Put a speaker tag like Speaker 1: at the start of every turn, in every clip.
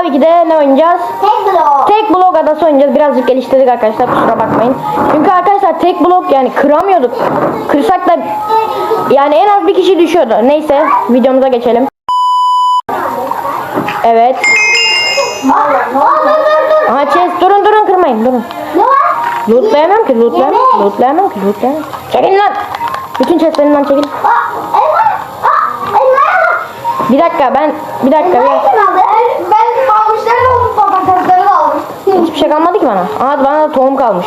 Speaker 1: tabii ki de ne oynayacağız?
Speaker 2: Tek blok.
Speaker 1: Tek blok adası oynayacağız. Birazcık geliştirdik arkadaşlar kusura bakmayın. Çünkü arkadaşlar tek blok yani kıramıyorduk. Kırsak da yani en az bir kişi düşüyordu. Neyse videomuza geçelim. Evet. Aha chest durun durun kırmayın durun. Lootlayamam ki lootlayamam.
Speaker 2: Yemek.
Speaker 1: Lootlayamam ki lootlayamam. Çekilin lan. Bütün chestlerinden çekil. Bir dakika ben bir dakika?
Speaker 2: Ben
Speaker 1: Hiçbir şey kalmadı ki bana. Aha bana da tohum kalmış.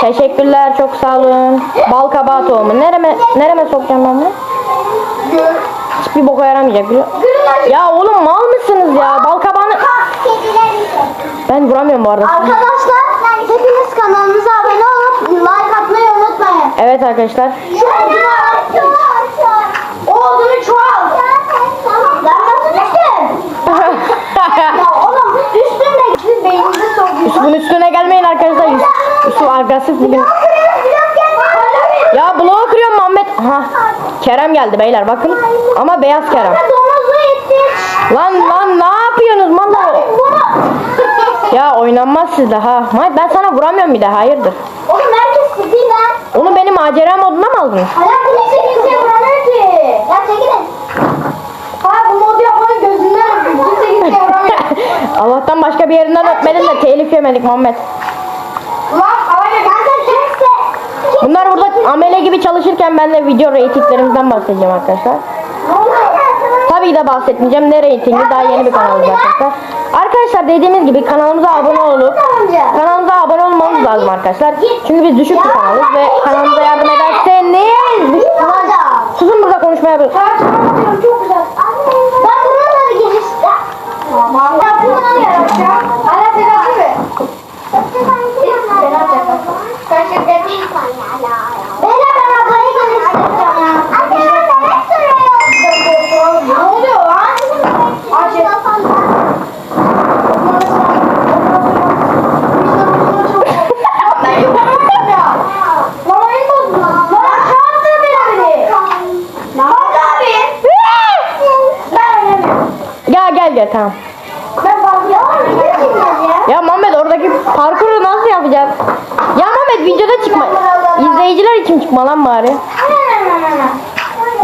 Speaker 1: Teşekkürler çok sağ olun. Bal kabağı tohumu. Nereme nereme sokacağım ben bunu? Hiçbir boka yaramayacak biliyor Ya oğlum mal mısınız ya? Bal kabağını... Ben vuramıyorum bu arada.
Speaker 2: Arkadaşlar hepiniz kanalımıza abone olup like atmayı unutmayın.
Speaker 1: Evet arkadaşlar.
Speaker 2: Şu odunu O odunu çoğalt. Ben nasıl düştüm? Ya oğlum üstünde siz beyninizi sokuyorsunuz.
Speaker 1: Yusuf'un üstüne gelmeyin arkadaşlar. Yusuf, Yusuf agresif bugün. Ya bloğu kırıyorum Muhammed. Aha. Kerem geldi beyler bakın. Ama beyaz Kerem. Lan lan ne yapıyorsunuz mallar? Ya oynanmaz sizde ha. Muhammed ben sana vuramıyorum bir de hayırdır.
Speaker 2: Oğlum herkes sizi lan.
Speaker 1: Onu benim macera moduna mı aldınız?
Speaker 2: Hayat bunu kimse vuramıyor ki. Ya çekilin. Ha bu modu yapanın gözünden. Kimse kimse vuramıyor.
Speaker 1: Allah'tan başka bir yerinden öpmedin de telif yemedik Muhammed.
Speaker 2: Lan havaya kanka kimse.
Speaker 1: Bunlar burada amele gibi çalışırken ben de video reytinglerimizden bahsedeceğim arkadaşlar. Tabii de bahsetmeyeceğim. Ne reytingi? Daha yeni bir kanalımız arkadaşlar. Arkadaşlar dediğimiz gibi kanalımıza abone olup kanalımıza abone olmamız lazım arkadaşlar. Çünkü biz düşük bir kanalız ve kanalımıza yardım ederseniz
Speaker 2: tamam. Ben ya. ya. Ya
Speaker 1: Muhammed oradaki parkuru nasıl yapacağız? Ya Muhammed videoda çıkma. İzleyiciler için çıkma lan bari.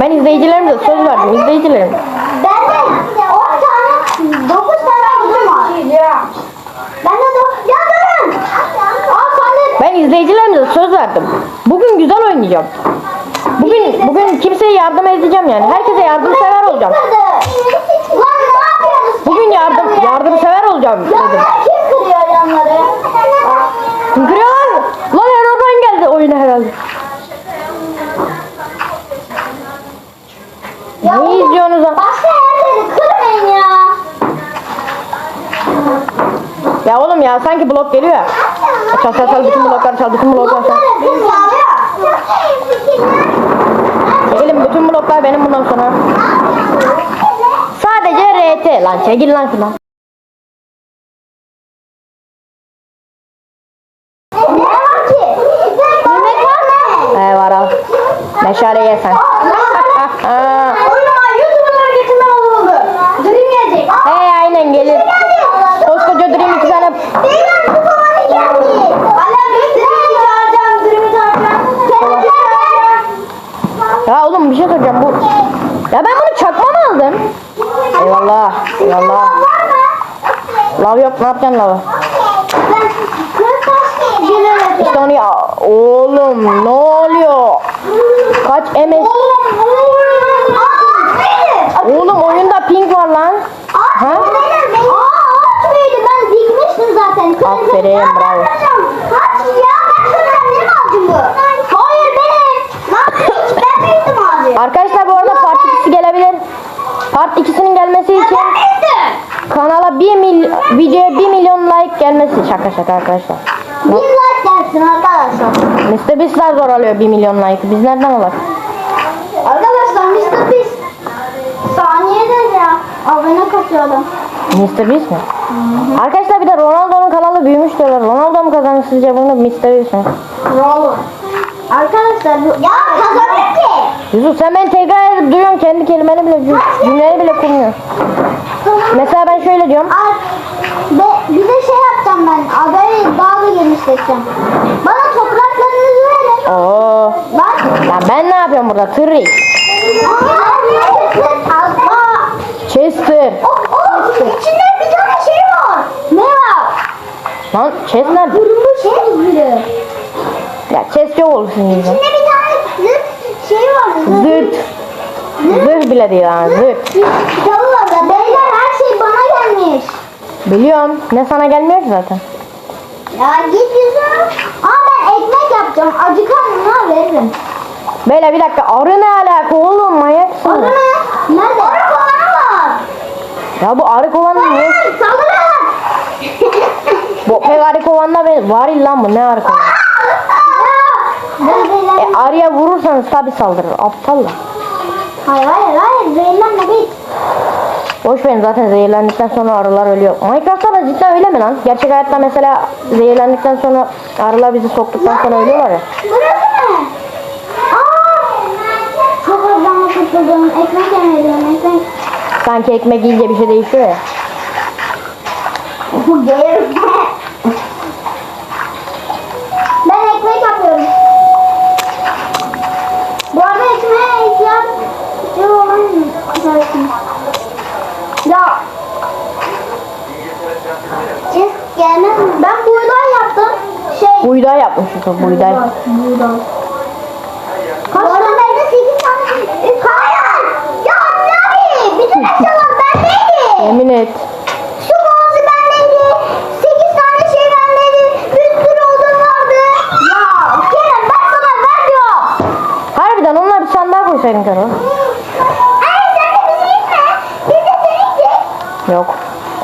Speaker 1: Ben izleyicilerime de söz verdim. İzleyicilerim.
Speaker 2: Ben de 10 tane, 9 tane odun var. Ben de 9, ya durun.
Speaker 1: Ben izleyicilerime de söz verdim. Bugün güzel oynayacağım. Bugün bugün kimseye yardım edeceğim yani. Herkese yardımsever olacağım. Bugün yardım yardımsever olacağım dedim.
Speaker 2: Yanları kim kırıyor yanları?
Speaker 1: Kırıyorlar. Lan Herobrine geldi oyuna herhalde.
Speaker 2: Ya
Speaker 1: Ne izliyorsunuz lan?
Speaker 2: Başka yerleri kırmayın ya.
Speaker 1: Ya oğlum ya sanki blok geliyor ya. Çal çal çal bütün blokları çal bütün blokları çal. Çekilin bütün bloklar benim bundan sonra. RT lan çekil lan
Speaker 2: mı?
Speaker 1: He var al. Meşale ye sen.
Speaker 2: Gelecek.
Speaker 1: He aynen gelir. Koskoca Dream iki tane. Ya oğlum bir şey soracağım bu. Ya ben bunu çakma mı aldım? Eyvallah.
Speaker 2: Var mı?
Speaker 1: Lav yok ne yapacaksın lavı? İşte onu ya. Oğlum ne oluyor? Kaç MS?
Speaker 2: Oğlum
Speaker 1: oyunda ping var lan.
Speaker 2: Aa
Speaker 1: Ha?
Speaker 2: benim. Aa ağaç büyüdü. Ben dikmiştim zaten. Kırmızı-
Speaker 1: Aferin,
Speaker 2: Ya,
Speaker 1: bravo.
Speaker 2: Kaç ya? Ben şuradan benim ağacım bu. Hayır benim. Lan ben büyüttüm ağacı.
Speaker 1: Arkadaşlar bu arada part 2'si gelebilir. Part 2'sinin gelmesi için kanala 1 mil videoya 1 milyon like gelmesi şaka şaka arkadaşlar.
Speaker 2: Bir like gelsin arkadaşlar.
Speaker 1: Mr. Beast'ler zor alıyor 1 milyon like. Biz nereden alak?
Speaker 2: Arkadaşlar Mr. Beast saniyede ya abone kasıyor adam.
Speaker 1: Mr. Beast mi? Arkadaşlar bir de Ronaldo'nun kanalı büyümüş diyorlar. Ronaldo mu kazanır sizce bunu Mr. Beast mi?
Speaker 2: Bravo. Arkadaşlar bu... Ya kazanır ki.
Speaker 1: Yusuf sen beni tekrar edip duyuyorsun kendi kelimeni bile cüm- cümleni bile kurmuyor.
Speaker 2: Kazanır
Speaker 1: Mesela ben şöyle diyorum.
Speaker 2: Ay, be, bir de şey yapacağım ben. Adayı daha da genişleteceğim. Bana topraklarınızı verin.
Speaker 1: Oo.
Speaker 2: Bak.
Speaker 1: Ya ben ne yapıyorum burada? Tırrik. Chester.
Speaker 2: o, o, içinde bir tane şey var. Ne var?
Speaker 1: Lan chest nerede?
Speaker 2: Kırmızı şey gibi.
Speaker 1: Ya yok olsun yüzden.
Speaker 2: İçinde bir tane zırt şey var.
Speaker 1: Zırt. Zırh bile değil ha zırt.
Speaker 2: Kitabı var da. Beyler her şey bana gelmiş.
Speaker 1: Biliyorum. Ne sana gelmiyor ki zaten.
Speaker 2: Ya git yüzüm. Aa ben ekmek yapacağım. Acı karnına veririm.
Speaker 1: Böyle bir dakika arı ne alaka oğlum manyak
Speaker 2: Arı
Speaker 1: mısın?
Speaker 2: mı? Nerede? Arı kovanı var.
Speaker 1: Ya bu arı kovanı ne?
Speaker 2: Saldırın.
Speaker 1: Bu pek arı kovanla ben var lan bu ne arı kovanı? Arıya vurursanız tabi saldırır aptalla.
Speaker 2: Hayır hayır hayır zehirlenme git.
Speaker 1: Boş verin zaten zehirlendikten sonra arılar ölüyor. Minecraft'ta da cidden öyle mi lan? Gerçek hayatta mesela zehirlendikten sonra arılar bizi soktuktan sonra ölüyorlar ya.
Speaker 2: Burası ne? Aa! Çok azdan kurtuldum. Ekmek yemedim. Ekmek.
Speaker 1: Sanki ekmek yiyince bir şey değişiyor ya.
Speaker 2: Ben ekmek yapıyorum. Bu arada ekmeğe ihtiyaç olan söylesin. Ya. Mi? Ben buğday yaptım. Şey.
Speaker 1: Buğday yapmış Yusuf buğday.
Speaker 2: Buğday. Kaç tane? bende 8 tane. Hayır. Ya abi. Bütün eşyalar bendeydi.
Speaker 1: Yemin et.
Speaker 2: Şu boğazı bendeydi. 8 tane şey bendeydi. Bir sürü odun vardı. Ya Kerem ben sana ver diyorum.
Speaker 1: Harbiden onlar bir sandığa koysaydın Karo.
Speaker 2: Ay sen de bizi itme. Biz de seni itecek.
Speaker 1: Yok.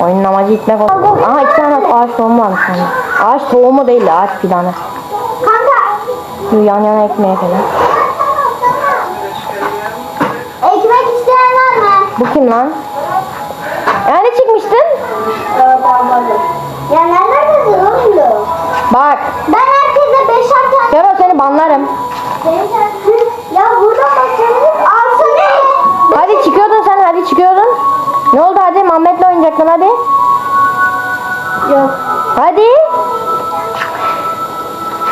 Speaker 1: Oyunun amacı itmek oldu. Aha iki tane ağaç tohumu varmış sende. Ağaç tohumu değil de ağaç fidanı.
Speaker 2: Kanka.
Speaker 1: Yan yana ekmeğe falan.
Speaker 2: Ekmek isteyen var mı?
Speaker 1: Bu kim lan? Yani çıkmıştın?
Speaker 2: Ya nereden oğlum bu?
Speaker 1: Bak.
Speaker 2: Ben herkese beşer tane
Speaker 1: Karo seni banlarım.
Speaker 2: Ya burada baksanız alsana.
Speaker 1: Hadi çıkıyordun sen hadi çıkıyordun. Ne oldu hadi Muhammed'le oynayacaktın hadi.
Speaker 2: Yok.
Speaker 1: Hadi.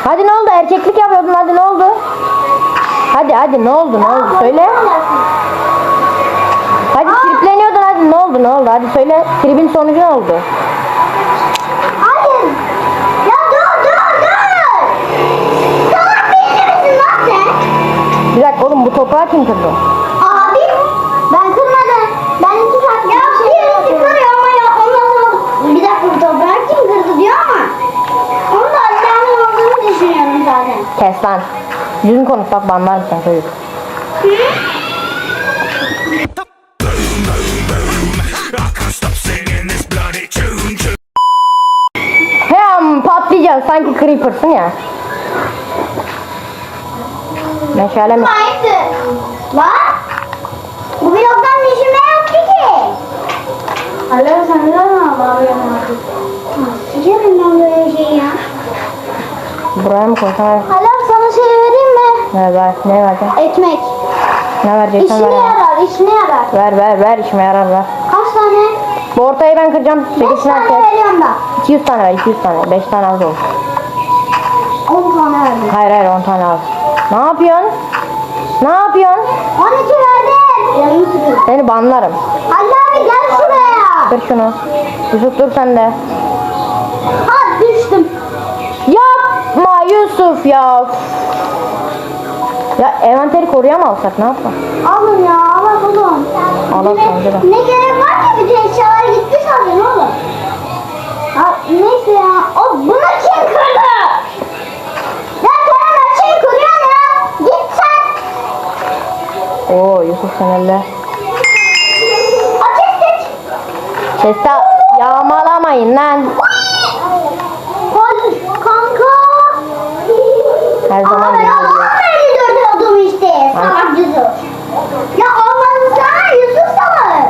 Speaker 1: Hadi ne oldu erkeklik yapıyordun hadi ne oldu? Hadi hadi ne oldu ne oldu söyle. Hadi tripleniyordun hadi ne oldu ne oldu hadi söyle. Tribin sonucu ne oldu?
Speaker 2: Hayır. Ya dur dur dur. Salak değil misin lan sen?
Speaker 1: Bir dakika oğlum bu toprağı kim kırdı? Kes lan. Düzgün konuş bak banlar mısın çocuk? Hem patlayacaksın sanki creeper'sın ya. Meşale mi?
Speaker 2: Lan. Bu bloktan düşürme yoktu ki. Allah sen mi bağırıyorsun artık? Sikerim ben böyle şeyi ya.
Speaker 1: Buraya mı koysan?
Speaker 2: Allah sana şey vereyim mi?
Speaker 1: Ne ver? Ne vereceksin?
Speaker 2: Ekmek.
Speaker 1: Ne vereceksen ver.
Speaker 2: İşine yarar, işine yarar.
Speaker 1: Ver ver ver işime yarar ver.
Speaker 2: Kaç tane?
Speaker 1: Bu ortayı ben kıracağım.
Speaker 2: 5
Speaker 1: 8
Speaker 2: tane
Speaker 1: herkes.
Speaker 2: veriyorum da.
Speaker 1: 200 tane ver 200 tane. 5 tane az olur.
Speaker 2: 10 tane verdim.
Speaker 1: Hayır hayır 10 tane az. Ne yapıyorsun? Ne yapıyorsun?
Speaker 2: 12 verdim. Yanımı sıkın.
Speaker 1: Seni banlarım.
Speaker 2: Halil abi gel şuraya.
Speaker 1: Kır şunu. Yusuf dur sen de.
Speaker 2: Ha düştüm.
Speaker 1: Yusuf ya. Ya envanteri koruyamazsak ne yapalım?
Speaker 2: Alın ya alın oğlum.
Speaker 1: Al, al, bence de.
Speaker 2: Ne gerek var ki bütün eşyalar gitti zaten oğlum. Ha, neyse ya. O bunu kim kırdı? Ya Kerem her şeyi kırıyor ya. Git sen.
Speaker 1: Oo Yusuf sen elle.
Speaker 2: Ateş seç.
Speaker 1: Chest'e yağmalamayın lan. Her zaman
Speaker 2: Ama ben. Allah'ım 54 oldum işte. Salak Yusuf. Ya olmadı sana Yusuf salak.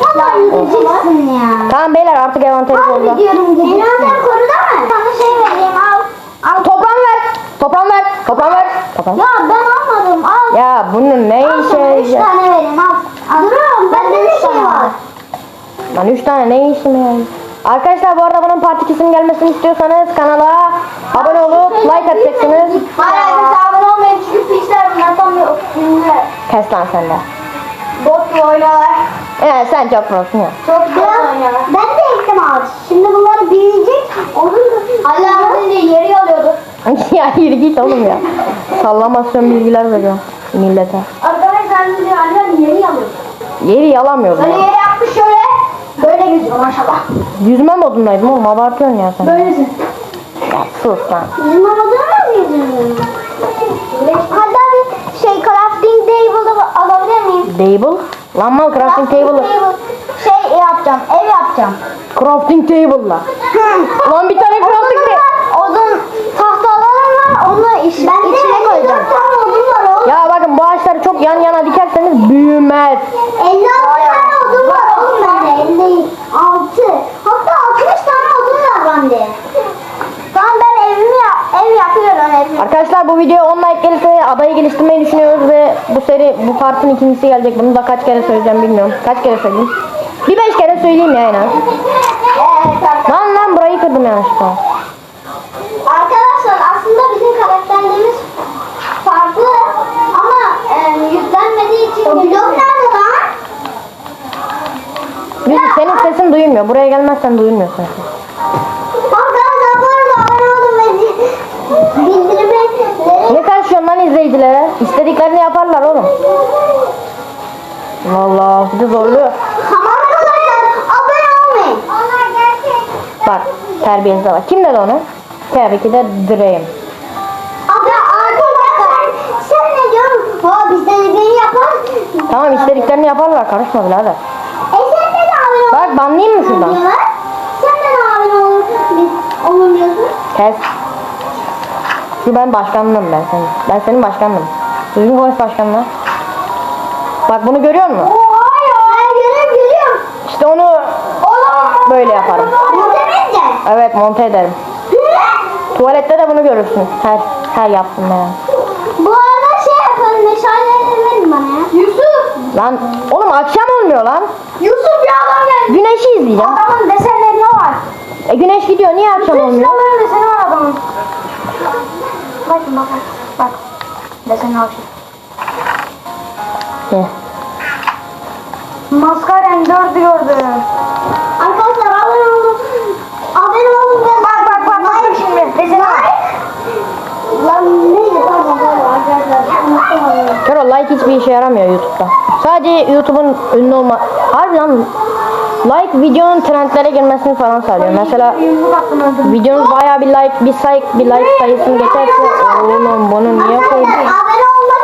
Speaker 2: Vallahi yürüyeceksin ya.
Speaker 1: Tamam beyler artık envanteri
Speaker 2: Harbi
Speaker 1: korudu.
Speaker 2: diyorum gideceksin. Envanter korudu mu? Sana şey vereyim al. Al.
Speaker 1: Toprağını ver. Toprağını ver. Toprağını ver. Toprağını.
Speaker 2: Ya ben almadım al.
Speaker 1: Ya bunun ne
Speaker 2: Al sana
Speaker 1: işe yarayacak?
Speaker 2: tane vereyim al. al. Durun bende de şey var.
Speaker 1: Lan 3 tane ne işim yani? Arkadaşlar bu arada bunun part 2'sinin gelmesini istiyorsanız kanala abone olup like atacaksınız.
Speaker 2: Hayır arkadaşlar abone olmayın çünkü piçler bunlar tam bir.
Speaker 1: Kes lan sen de.
Speaker 2: Bot oynuyorlar.
Speaker 1: Evet sen çok prosun ya.
Speaker 2: Çok güzel oynuyorlar. Ben de ektim abi. Şimdi bunları bilecek. Olur mu? Allah az önce yeri alıyordu.
Speaker 1: ya yürü git oğlum ya. Sallamasyon bilgiler veriyor millete.
Speaker 2: Arkadaşlar şimdi annem yeri alıyordu.
Speaker 1: Yeri yalamıyorum
Speaker 2: Böyle
Speaker 1: ya.
Speaker 2: yeri. Geziyor maşallah.
Speaker 1: Yüzme modundaydım oğlum abartıyorsun ya sen.
Speaker 2: Böylesin.
Speaker 1: Ya sus lan.
Speaker 2: Bizim adamı mı yüzüyorsun? Hatta bir şey crafting table'ı alabilir miyim?
Speaker 1: Table? Lan mal crafting table'ı.
Speaker 2: Şey yapacağım, ev yapacağım.
Speaker 1: Crafting table'la. Lan bir tane crafting table.
Speaker 2: Odun tahtalarım var, onu iş, ben içine koyacağım. tane odun var oğlum.
Speaker 1: Ya bakın bu ağaçları çok yan yana dikerseniz büyümez.
Speaker 2: 56 tane odun var oğlum bende, 56. Hatta 60 tane odun var bende. Tamam ben evimi yap, ev yapıyorum ev.
Speaker 1: Arkadaşlar bu video 10 like gelirse adayı geliştirmeyi düşünüyoruz ve bu seri bu partın ikincisi gelecek. Bunu da kaç kere söyleyeceğim bilmiyorum. Kaç kere söyleyeyim? Bir beş kere söyleyeyim ya en az. Lan lan burayı kırdım yanlışlıkla.
Speaker 2: Arkadaşlar aslında bizim karakterlerimiz farklı ama e, yüklenmediği için... Blok nerede lan?
Speaker 1: Yusuf senin sesin duyulmuyor. Buraya gelmezsen duyulmuyor sesin. İzleyicilere? İstediklerini yaparlar oğlum. Vallahi sizi zorluyor.
Speaker 2: Tamam arkadaşlar abone olmayın. Onlar gerçek.
Speaker 1: Bak terbiyesize bak. Kim dedi onu? Tabii ki de Dream.
Speaker 2: Abi arkadaşlar sen ne diyorsun? Ha biz dediklerini yapar.
Speaker 1: Tamam istediklerini yaparlar. Karışma birader.
Speaker 2: E sen de abone ol.
Speaker 1: Bak banlayayım mı şuradan?
Speaker 2: Sen de abone olun. Biz olun diyorsun.
Speaker 1: Kes. Şu ben başkanlığım ben senin. Ben senin başkanlığım. Düzgün konuş başkanla. Bak bunu görüyor musun?
Speaker 2: Oha ya. Ben görüyorum görüyorum.
Speaker 1: İşte onu
Speaker 2: Oğlum.
Speaker 1: böyle yaparım.
Speaker 2: Muhtemelen.
Speaker 1: Evet monte ederim. Tuvalette de bunu görürsün. Her her yaptığımda yani.
Speaker 2: Bu arada şey yapalım meşaleleri verin bana ya. Yusuf.
Speaker 1: Lan oğlum akşam olmuyor lan.
Speaker 2: Yusuf bir adam geldi.
Speaker 1: Güneşi izleyeceğim.
Speaker 2: Adamın desenleri var.
Speaker 1: E güneş gidiyor niye akşam olmuyor?
Speaker 2: Silahların deseni var. Bakın bakın. Bak. Deseni var.
Speaker 1: Ne?
Speaker 2: Maskaren dördü gördü. Arkadaşlar abone olun. Abone olun. Bak bak bak. Bak şimdi. Deseni var. Lan neydi? Tamam tamam arkadaşlar.
Speaker 1: Kero like hiçbir işe yaramıyor YouTube'da. Sadece YouTube'un ünlü olma... Harbi lan like videonun trendlere girmesini falan sağlıyor. Mesela videonuz bayağı bir like, bir like, bir like sayısını geçerse oğlum bunu niye koydun?
Speaker 2: Abone olmak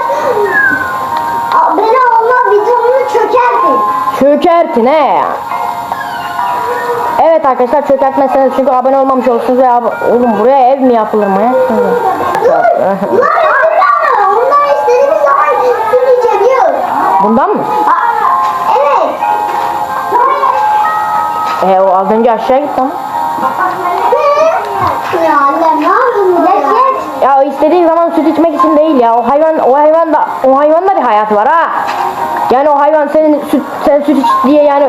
Speaker 2: abone olma butonunu çökertin.
Speaker 1: Çökertin he ya. Evet arkadaşlar çökertmezseniz çünkü abone olmamış olursunuz ve oğlum buraya ev mi yapılır mı?
Speaker 2: İçebiliyoruz.
Speaker 1: Bundan mı? E o az önce aşağı gitti ama.
Speaker 2: Ya annem ne yapıyorsun?
Speaker 1: Ya istediği zaman süt içmek için değil ya. O hayvan o hayvan da o hayvanda bir hayatı var ha. Yani o hayvan senin süt sen süt iç diye yani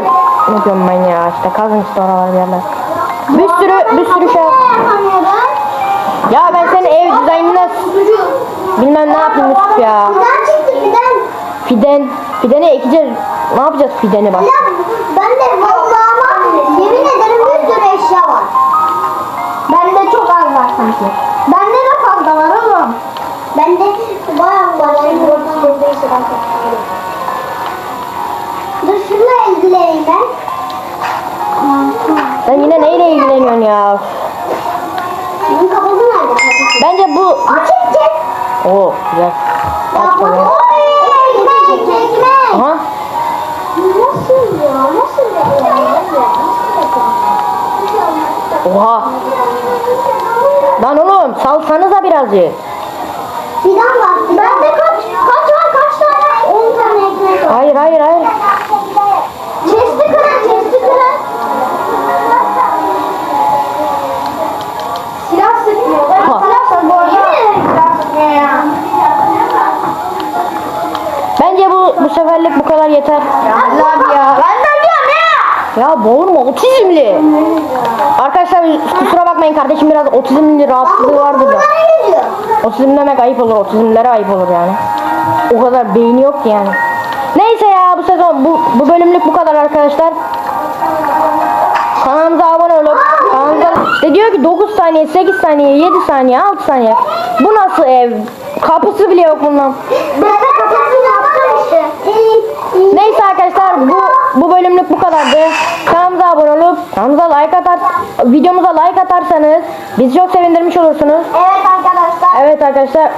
Speaker 1: ne diyorum ben ya işte kazın işte oralar bir yerler. Bir sürü bir sürü şey. Ya ben senin ev dizaynına bilmem ne yapayım ya.
Speaker 2: Fidan çıktı fidan.
Speaker 1: Fiden. Fideni ekeceğiz. Ne yapacağız fideni bak.
Speaker 2: Fidan. Ben de sanki. Bende de fazla var oğlum. Bende bayağı var. Şimdi oradan buradaysa ben Dur şununla ilgileneyim ben.
Speaker 1: Sen yine neyle ilgileniyorsun ya?
Speaker 2: Bunun kafası nerede?
Speaker 1: Bence bu...
Speaker 2: Aa çek.
Speaker 1: Oo güzel. Aç bakalım.
Speaker 2: Ekmek ekmek.
Speaker 1: Aha.
Speaker 2: Nasıl ya? Nasıl ya?
Speaker 1: Oha. Lan oğlum salsanıza birazcık.
Speaker 2: Fidan var. Bende kaç? Kaç var? Kaç tane? 10 tane ekmek var.
Speaker 1: Hayır hayır hayır.
Speaker 2: Chest'i kırın, chest'i kırın. Silah sıkmıyor. Ben
Speaker 1: Ha.
Speaker 2: silah sıkmıyor bu arada. Yemin ederim silah sıkmıyor ya.
Speaker 1: Bence bu bu seferlik bu kadar yeter.
Speaker 2: Allah ya. Ben de diyorum ya.
Speaker 1: Ya bağırma otizmli. Kusura bakmayın kardeşim biraz otizmli rahatsızlığı vardır da. Otizm demek ayıp olur. Otizmlere ayıp olur yani. O kadar beyni yok ki yani. Neyse ya bu sezon bu, bu bölümlük bu kadar arkadaşlar. Kanalımıza abone olup kanalımıza işte diyor ki 9 saniye 8 saniye 7 saniye 6 saniye. Bu nasıl ev? Kapısı bile yok bundan.
Speaker 2: Ben de kafasını yaptım işte.
Speaker 1: Neyse arkadaşlar bu bu bölümlük bu kadardı. Kanalımıza abone olup kanalımıza like atar videomuza like atarsanız bizi çok sevindirmiş olursunuz.
Speaker 2: Evet arkadaşlar.
Speaker 1: Evet arkadaşlar